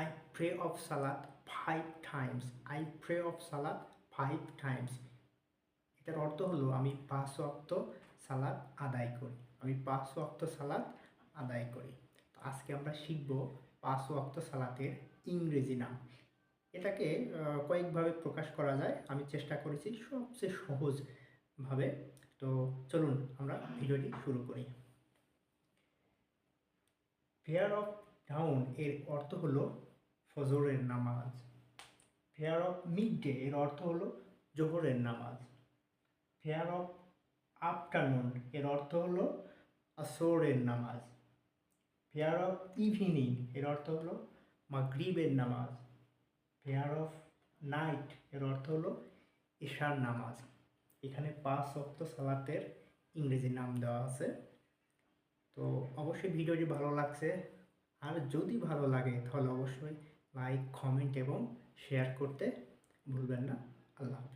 I pray of Salat five times. I pray of Salat five times. এটার অর্থ হলো আমি পাঁচ ওয়াক্ত সালাত আদায় করি। আমি পাঁচ ওয়াক্ত সালাত আদায় করি। তো আজকে আমরা শিখব পাঁচ ওয়াক্ত সালাতের ইংরেজি নাম। এটাকে কয়েকভাবে প্রকাশ করা যায়। আমি চেষ্টা করেছি সবচেয়ে সহজভাবে তো চলুন আমরা ভিডিওটি শুরু করি। ফেয়ার অফ ডাউন এর অর্থ হলো ফজরের নামাজ। ফেয়ার অফ মিড ডে এর অর্থ হলো জোহরের নামাজ। ফেয়ার অফ আফটারনুন এর অর্থ হলো আসরের নামাজ। ফেয়ার অফ ইভিনিং এর অর্থ হলো মাগরিবের নামাজ। ফেয়ার অফ নাইট এর অর্থ হলো ঈশার নামাজ। এখানে পাঁচ অক্ত সালাতের ইংরেজি নাম দেওয়া আছে। তো অবশ্যই ভিডিওটি ভালো লাগছে। আর যদি ভালো লাগে তাহলে অবশ্যই লাইক কমেন্ট এবং শেয়ার করতে ভুলবেন না। আল্লাহ